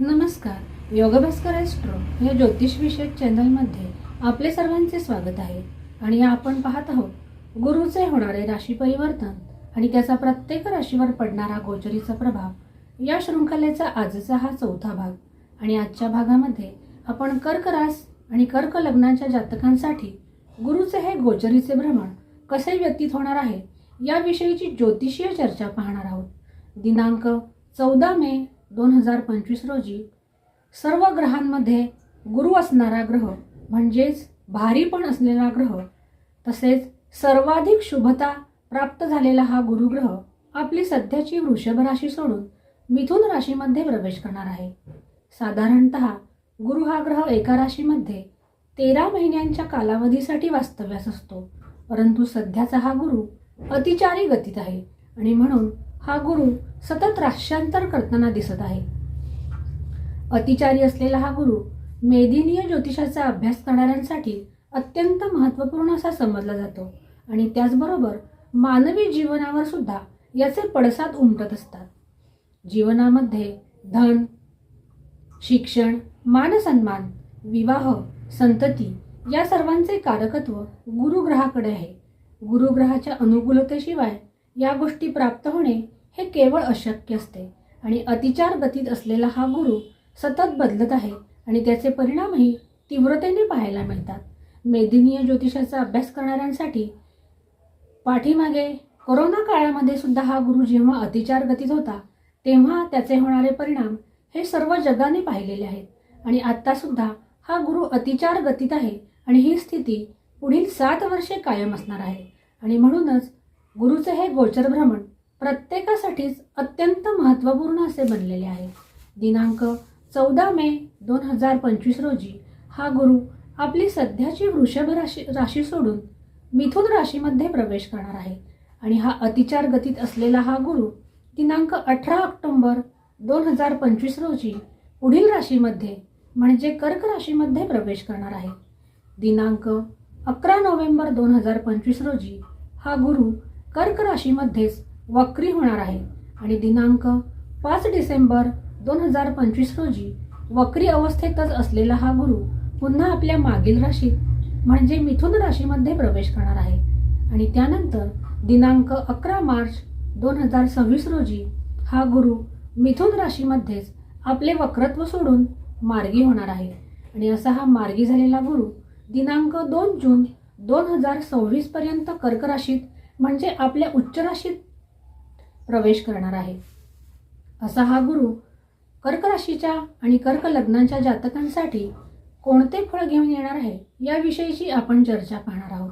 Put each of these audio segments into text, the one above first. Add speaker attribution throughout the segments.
Speaker 1: नमस्कार योगभास्कर एस्ट्रो या ज्योतिष विषयक चॅनलमध्ये आपले सर्वांचे स्वागत आहे. आणि आपण पाहत आहोत गुरुचे होणारे राशी परिवर्तन आणि त्याचा प्रत्येक राशीवर पडणारा गोचरीचा प्रभाव या शृंखलेचा आजचा हा चौथा भाग. आणि आजच्या भागामध्ये आपण कर्क रास आणि कर्क लग्नाच्या जातकांसाठी गुरुचे हे गोचरीचे भ्रमण कसे व्यतीत होणार आहे याविषयीची ज्योतिषीय चर्चा पाहणार आहोत. दिनांक चौदा मे दोन हजार पंचवीस रोजी सर्व ग्रहांमध्ये गुरु असणारा ग्रह म्हणजेच भारी पण असलेला ग्रह तसेच सर्वाधिक शुभता प्राप्त झालेला हा गुरुग्रह आपली सध्याची वृषभ राशी सोडून मिथुन राशीमध्ये प्रवेश करणार आहे. साधारणत गुरु हा ग्रह एका राशीमध्ये तेरा महिन्यांच्या कालावधीसाठी वास्तव्यास असतो परंतु सध्याचा हा गुरु अतिचारी गतीत आहे आणि म्हणून हा गुरु सतत राष्ट्रांतर करताना दिसत आहे. अतिचारी असलेला हा गुरु मेदिनीय ज्योतिषाचा अभ्यास करणाऱ्यांसाठी अत्यंत महत्त्वपूर्ण असा समजला जातो आणि त्याचबरोबर मानवी जीवनावर सुद्धा याचे पडसाद उमटत असतात. जीवनामध्ये धन शिक्षण मानसन्मान विवाह संतती या सर्वांचे कारकत्व गुरुग्रहाकडे आहे. गुरुग्रहाच्या अनुकूलतेशिवाय या गोष्टी प्राप्त होणे हे केवळ अशक्य असते आणि अतिचार गतीत असलेला हा गुरु सतत बदलत आहे आणि त्याचे परिणामही तीव्रतेने पाहायला मिळतात. मेदिनीय ज्योतिषाचा अभ्यास करणाऱ्यांसाठी पाठीमागे कोरोना काळामध्ये सुद्धा हा गुरु जेव्हा अतिचार गतीत होता तेव्हा त्याचे होणारे परिणाम हे सर्व जगाने पाहिलेले आहेत आणि आत्तासुद्धा हा गुरु अतिचार गतीत आहे आणि ही स्थिती पुढील सात वर्षे कायम असणार आहे. आणि म्हणूनच गुरुचं हे गोचर भ्रमण प्रत्येकासाठीच अत्यंत महत्त्वपूर्ण असे बनलेले आहे. दिनांक चौदा मे दोन हजार पंचवीस रोजी हा गुरु आपली सध्याची वृषभ राशी राशी सोडून मिथुन राशीमध्ये प्रवेश करणार आहे. आणि हा अतिचार गतीत असलेला हा गुरु दिनांक अठरा ऑक्टोंबर दोन हजार पंचवीस रोजी पुढील राशीमध्ये म्हणजे कर्क राशीमध्ये प्रवेश करणार आहे. दिनांक अकरा नोव्हेंबर दोन हजार पंचवीस रोजी हा गुरु कर्क राशीमध्येच वक्री होणार आहे. आणि दिनांक पाच डिसेंबर दोन हजार पंचवीस रोजी वक्री अवस्थेतच असलेला हा गुरु पुन्हा आपल्या मागील राशीत म्हणजे मिथुन राशीमध्ये प्रवेश करणार आहे. आणि त्यानंतर दिनांक अकरा मार्च दोन हजार सव्वीस रोजी हा गुरु मिथुन राशीमध्येच आपले वक्रत्व सोडून मार्गी होणार आहे. आणि असा हा मार्गी झालेला गुरु दिनांक दोन जून दोन हजार सव्वीसपर्यंत कर्क राशीत म्हणजे आपल्या उच्च राशीत प्रवेश करणार आहे. असा हा गुरु कर्क राशीच्या आणि कर्क लग्नाच्या जातकांसाठी कोणते फळ घेऊन येणार आहे याविषयीची आपण चर्चा पाहणार आहोत.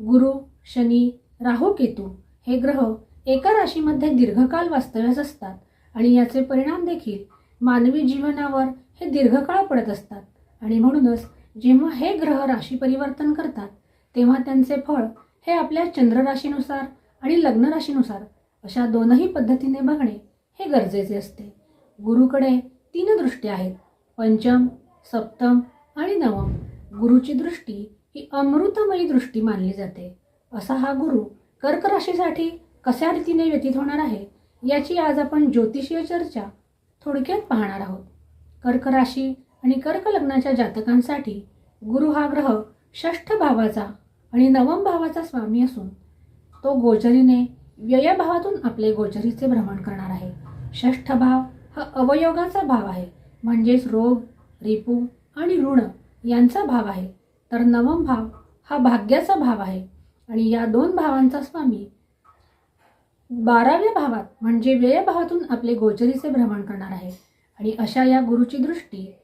Speaker 1: गुरु शनी राहू केतू हे ग्रह एका राशीमध्ये दीर्घकाल वास्तव्यास असतात आणि याचे परिणाम देखील मानवी जीवनावर हे दीर्घकाळ पडत असतात. आणि म्हणूनच जेव्हा हे ग्रह राशी परिवर्तन करतात तेव्हा त्यांचे फळ हे आपल्या चंद्र राशीनुसार आणि लग्न राशीनुसार अशा दोनही पद्धतीने बघणे हे गरजेचे असते. गुरुकडे तीन दृष्टी आहेत. पंचम सप्तम आणि नवम. गुरुची दृष्टी ही अमृतमयी दृष्टी मानली जाते. असा हा गुरु कर्क राशीसाठी कशा रीतीने व्यतीत होणार आहे याची आज आपण ज्योतिषीय चर्चा थोडक्यात पाहणार आहोत. कर्क राशी आणि कर्क लग्नाच्या जातकांसाठी गुरु हा ग्रह षष्ठ भावाचा आणि नवम भावाचा स्वामी असून तो गोचरीने व्ययभावातून आपले गोचरीचे भ्रमण करणार आहे. षष्ठ भाव हा अवयोगाचा भाव आहे. म्हणजेच रोग रिपू आणि ऋण यांचा भाव आहे. तर नवम भाव हा भाग्याचा भाव आहे. आणि या दोन भावांचा स्वामी बाराव्या भावात म्हणजे व्ययभावातून आपले गोचरीचे भ्रमण करणार आहे. आणि अशा या गुरुची दृष्टी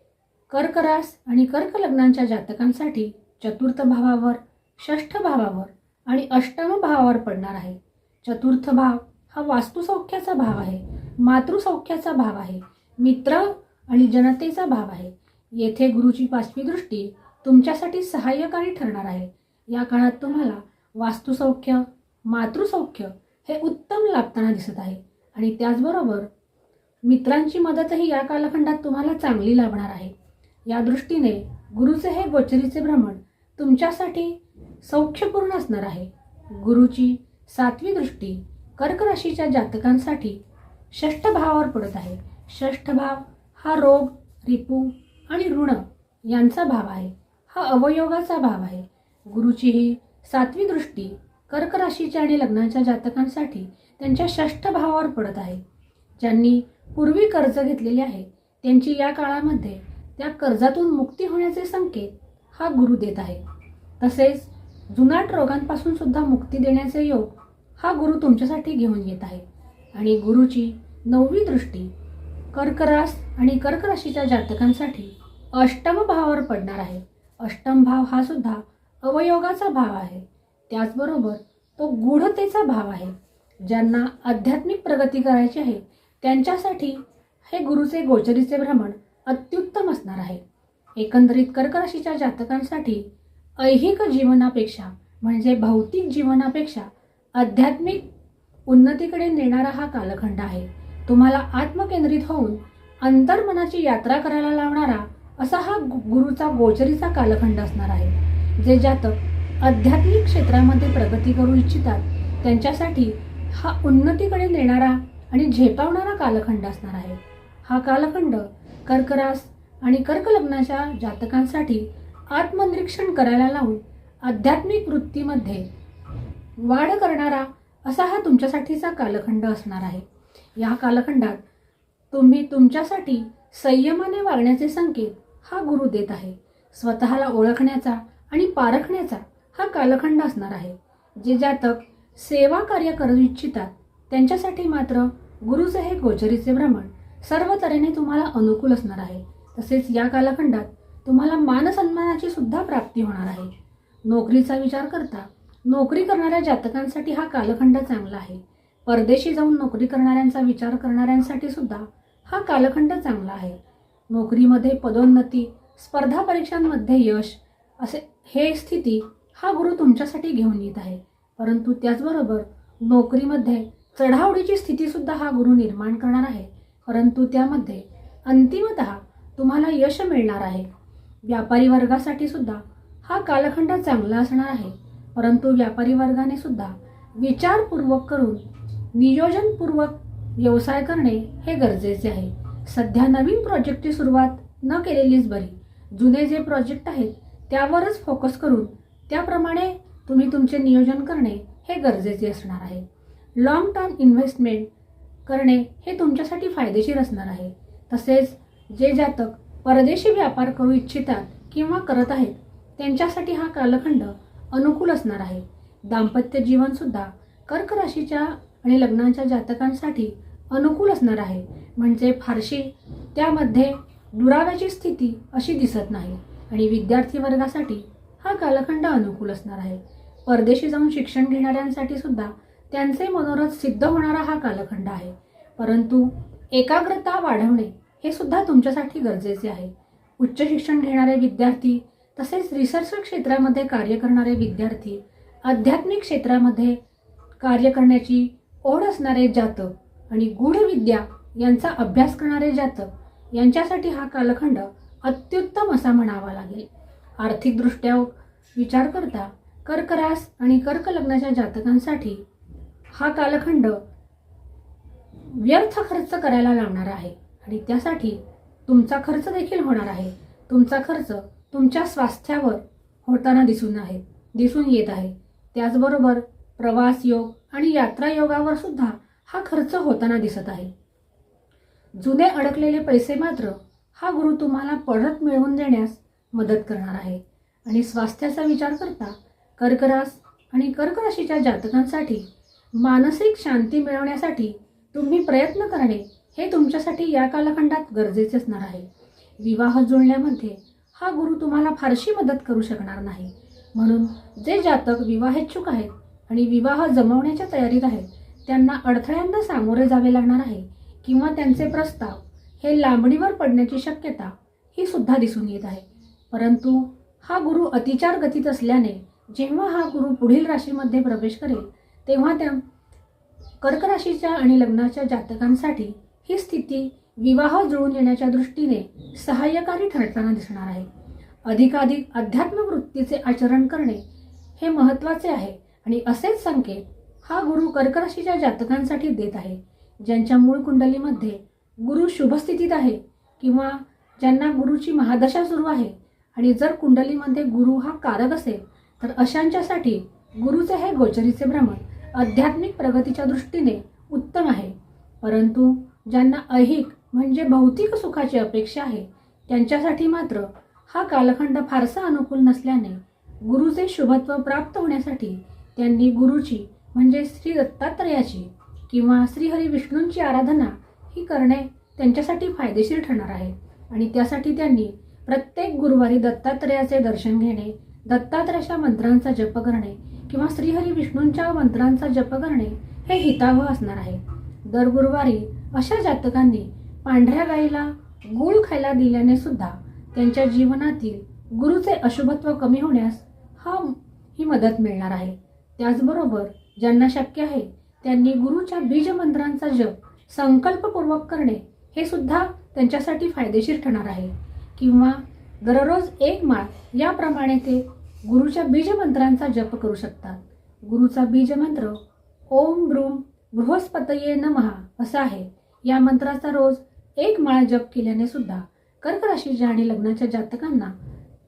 Speaker 1: कर्क रास आणि कर्क लग्नांच्या जातकांसाठी चतुर्थ भावावर षष्ठ भावावर आणि अष्टम भावावर पडणार आहे. चतुर्थ भाव हा वास्तुसौख्याचा भाव आहे मातृसौख्याचा भाव आहे मित्र आणि जनतेचा भाव आहे. येथे गुरुची पाचवी दृष्टी तुमच्यासाठी सहाय्यकारी ठरणार आहे. या काळात तुम्हाला वास्तुसौख्य मातृसौख्य हे उत्तम लाभताना दिसत आहे. आणि त्याचबरोबर मित्रांची मदतही या कालखंडात तुम्हाला चांगली लाभणार आहे. या दृष्टीने गुरुचे हे गोचरीचे भ्रमण तुमच्यासाठी सौख्यपूर्ण असणार आहे. गुरुची सातवी दृष्टी कर्क राशीच्या जातकांसाठी षष्ठ भावावर पडत आहे. षष्ठ भाव हा रोग रिपू आणि ऋण यांचा भाव आहे. हा अवयोगाचा भाव आहे. गुरुची ही सातवी दृष्टी कर्क राशीच्या आणि लग्नाच्या जातकांसाठी त्यांच्या षष्ठ भावावर पडत आहे. ज्यांनी पूर्वी कर्ज घेतलेले आहे त्यांची या काळामध्ये त्या कर्जातून मुक्ती होण्याचे संकेत हा गुरु देत आहे. तसेच जुनाट रोगांपासून सुद्धा मुक्ती देण्याचे योग हा गुरु तुमच्यासाठी घेऊन येत आहे. आणि गुरुची नववी दृष्टी कर्करास आणि कर्कराशीच्या जातकांसाठी अष्टम भावावर पडणार आहे. अष्टम भाव हा सुद्धा अवयोगाचा भाव आहे. त्याचबरोबर तो गूढतेचा भाव आहे. ज्यांना आध्यात्मिक प्रगती करायची आहे त्यांच्यासाठी हे गुरुचे गोचरीचे भ्रमण अत्युत्तम असणार आहे. एकंदरीत कर्कराशीच्या जातकांसाठी ऐहिक जीवनापेक्षा म्हणजे भौतिक जीवनापेक्षा आध्यात्मिक उन्नतीकडे नेणारा हा कालखंड आहे. तुम्हाला आत्मकेंद्रित होऊन अंतर्मनाची यात्रा करायला लावणारा असा हा गु- गुरुचा गोचरीचा कालखंड असणार आहे. जे जातक आध्यात्मिक क्षेत्रामध्ये प्रगती करू इच्छितात त्यांच्यासाठी हा उन्नतीकडे नेणारा आणि झेपावणारा कालखंड असणार आहे. हा कालखंड कर्करास आणि कर्कलग्नाच्या जातकांसाठी आत्मनिरीक्षण करायला लावून आध्यात्मिक वृत्तीमध्ये वाढ करणारा असा हा तुमच्यासाठीचा कालखंड असणार आहे. या कालखंडात तुम्ही तुमच्यासाठी संयमाने वागण्याचे संकेत हा गुरु देत आहे. स्वतःला ओळखण्याचा आणि पारखण्याचा हा कालखंड असणार आहे. जे जातक सेवा कार्य करू इच्छितात त्यांच्यासाठी मात्र गुरुचे हे गोचरीचे भ्रमण सर्व तऱ्हेने तुम्हाला अनुकूल असणार आहे. तसेच या कालखंडात तुम्हाला मानसन्मानाची सुद्धा प्राप्ती होणार आहे. नोकरीचा विचार करता नोकरी करणाऱ्या जातकांसाठी हा कालखंड चांगला आहे. परदेशी जाऊन नोकरी करणाऱ्यांचा विचार करणाऱ्यांसाठी सुद्धा हा कालखंड चांगला आहे. नोकरीमध्ये पदोन्नती स्पर्धा परीक्षांमध्ये यश असे हे स्थिती हा गुरु तुमच्यासाठी घेऊन येत आहे. परंतु त्याचबरोबर नोकरीमध्ये चढावडीची स्थितीसुद्धा हा गुरु निर्माण करणार आहे. परंतु त्यामध्ये अंतिमत तुम्हाला यश मिळणार आहे. व्यापारी वर्गासाठी सुद्धा हा कालखंड चांगला असणार आहे. परंतु व्यापारी वर्गाने सुद्धा विचारपूर्वक करून नियोजनपूर्वक व्यवसाय करणे हे गरजेचे आहे. सध्या नवीन प्रोजेक्टची सुरुवात न केलेलीच बरी. जुने जे प्रोजेक्ट आहेत त्यावरच फोकस करून त्याप्रमाणे तुम्ही तुमचे नियोजन करणे हे गरजेचे असणार आहे. लॉंग टर्म इन्व्हेस्टमेंट करणे हे तुमच्यासाठी फायदेशीर असणार आहे. तसेच जे जातक परदेशी व्यापार करू इच्छितात किंवा करत आहेत त्यांच्यासाठी हा कालखंड अनुकूल असणार आहे. दाम्पत्य जीवनसुद्धा कर्क राशीच्या आणि लग्नाच्या जातकांसाठी अनुकूल असणार आहे. म्हणजे फारशी त्यामध्ये दुराव्याची स्थिती अशी दिसत नाही आणि विद्यार्थी वर्गासाठी हा कालखंड अनुकूल असणार आहे. परदेशी जाऊन शिक्षण घेणाऱ्यांसाठी सुद्धा त्यांचे मनोरथ सिद्ध होणारा हा कालखंड आहे. परंतु एकाग्रता वाढवणे हे सुद्धा तुमच्यासाठी गरजेचे आहे. उच्च शिक्षण घेणारे विद्यार्थी तसेच रिसर्च क्षेत्रामध्ये कार्य करणारे विद्यार्थी आध्यात्मिक क्षेत्रामध्ये कार्य करण्याची ओढ असणारे जातक आणि गूढ विद्या यांचा अभ्यास करणारे जातक यांच्यासाठी हा कालखंड अत्युत्तम असा म्हणावा लागेल. आर्थिकदृष्ट्या विचार करता कर्करास आणि कर्क लग्नाच्या जातकांसाठी हा कालखंड व्यर्थ खर्च करायला लावणार आहे. आणि त्यासाठी तुमचा खर्च देखील होणार आहे. तुमचा खर्च तुमच्या स्वास्थ्यावर होताना दिसून आहे दिसून येत आहे. त्याचबरोबर प्रवास योग आणि यात्रा योगावर सुद्धा हा खर्च होताना दिसत आहे. जुने अडकलेले पैसे मात्र हा गुरु तुम्हाला परत मिळवून देण्यास मदत करणार आहे. आणि स्वास्थ्याचा विचार करता कर्करास आणि कर्कराशीच्या जातकांसाठी मानसिक शांती मिळवण्यासाठी तुम्ही प्रयत्न करणे हे तुमच्यासाठी या कालखंडात गरजेचे असणार आहे. विवाह जुळण्यामध्ये हा गुरु तुम्हाला फारशी मदत करू शकणार नाही. म्हणून जे जातक विवाहेच्छुक आहेत आणि विवाह जमवण्याच्या तयारीत आहेत त्यांना अडथळ्यांना सामोरे जावे लागणार आहे किंवा त्यांचे प्रस्ताव हे लांबणीवर पडण्याची शक्यता ही सुद्धा दिसून येत आहे. परंतु हा गुरु अतिचार गतीत असल्याने जेव्हा हा गुरु पुढील राशीमध्ये प्रवेश करेल तेव्हा त्या कर्क राशीच्या आणि लग्नाच्या जातकांसाठी ही स्थिती विवाह जुळून येण्याच्या दृष्टीने सहाय्यकारी ठरताना दिसणार आहे. अधिकाधिक अध्यात्म वृत्तीचे आचरण करणे हे महत्त्वाचे आहे आणि असेच संकेत हा गुरु कर्कराशीच्या जातकांसाठी देत आहे ज्यांच्या मूळ कुंडलीमध्ये गुरु शुभस्थितीत आहे किंवा ज्यांना गुरुची महादशा सुरू आहे आणि जर कुंडलीमध्ये गुरु हा कारक असेल तर अशांच्यासाठी गुरुचे हे गोचरीचे भ्रमण आध्यात्मिक प्रगतीच्या दृष्टीने उत्तम आहे. परंतु ज्यांना ऐहिक म्हणजे भौतिक सुखाची अपेक्षा आहे त्यांच्यासाठी मात्र हा कालखंड फारसा अनुकूल नसल्याने गुरुचे शुभत्व प्राप्त होण्यासाठी त्यांनी गुरुची म्हणजे श्री दत्तात्रयाची किंवा श्रीहरी विष्णूंची आराधना ही करणे त्यांच्यासाठी फायदेशीर ठरणार आहे. आणि त्यासाठी त्यांनी प्रत्येक गुरुवारी दत्तात्रयाचे दर्शन घेणे दत्तात्रयाच्या मंत्रांचा जप करणे किंवा श्रीहरी विष्णूंच्या मंत्रांचा जप करणे हे हितावह असणार आहे. दर गुरुवारी अशा जातकांनी पांढऱ्या गाईला गूळ खायला दिल्याने सुद्धा त्यांच्या जीवनातील गुरुचे अशुभत्व कमी होण्यास हा ही मदत मिळणार आहे. त्याचबरोबर ज्यांना शक्य आहे त्यांनी गुरुच्या बीजमंत्रांचा जप संकल्पपूर्वक करणे हे सुद्धा त्यांच्यासाठी फायदेशीर ठरणार आहे. किंवा दररोज एक माळ याप्रमाणे ते गुरुच्या बीजमंत्रांचा जप करू शकतात. गुरुचा बीजमंत्र ओम ब्रूम बृहस्पतये नमहा असा आहे. या मंत्राचा रोज एक माळा जप केल्याने सुद्धा कर्क राशीच्या आणि लग्नाच्या जातकांना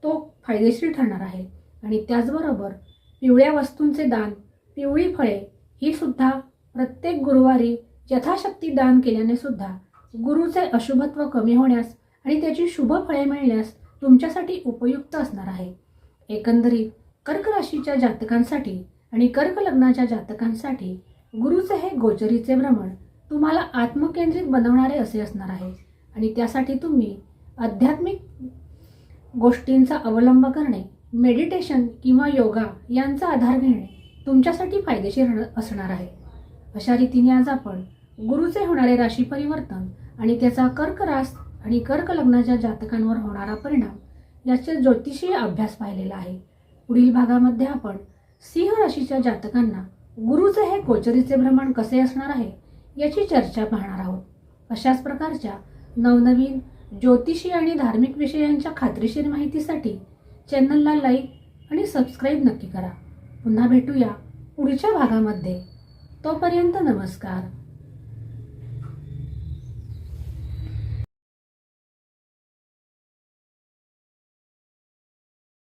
Speaker 1: तो फायदेशीर ठरणार आहे. आणि त्याचबरोबर पिवळ्या वस्तूंचे दान पिवळी फळे ही सुद्धा प्रत्येक गुरुवारी यथाशक्ती दान केल्याने सुद्धा गुरुचे अशुभत्व कमी होण्यास आणि त्याची शुभ फळे मिळण्यास तुमच्यासाठी उपयुक्त असणार आहे. एकंदरीत कर्क राशीच्या जातकांसाठी आणि कर्क लग्नाच्या जातकांसाठी गुरुचे हे गोचरीचे भ्रमण तुम्हाला आत्मकेंद्रित बनवणारे असे असणार आहे. आणि त्यासाठी तुम्ही आध्यात्मिक गोष्टींचा अवलंब करणे मेडिटेशन किंवा योगा यांचा आधार घेणे तुमच्यासाठी फायदेशीर असणार आहे. अशा रीतीने आज आपण गुरुचे होणारे राशी परिवर्तन आणि त्याचा कर्करास आणि कर्क लग्नाच्या जातकांवर होणारा परिणाम याचे ज्योतिषीय अभ्यास पाहिलेला आहे. पुढील भागामध्ये आपण सिंह राशीच्या जातकांना गुरुचे हे कोचरीचे भ्रमण कसे असणार आहे याची चर्चा पाहणार आहोत. अशाच प्रकारच्या नवनवीन ज्योतिषी आणि धार्मिक विषयांच्या खात्रीशीर माहितीसाठी चॅनलला लाईक आणि सबस्क्राईब नक्की करा. पुन्हा भेटूया पुढच्या भागामध्ये. तोपर्यंत नमस्कार.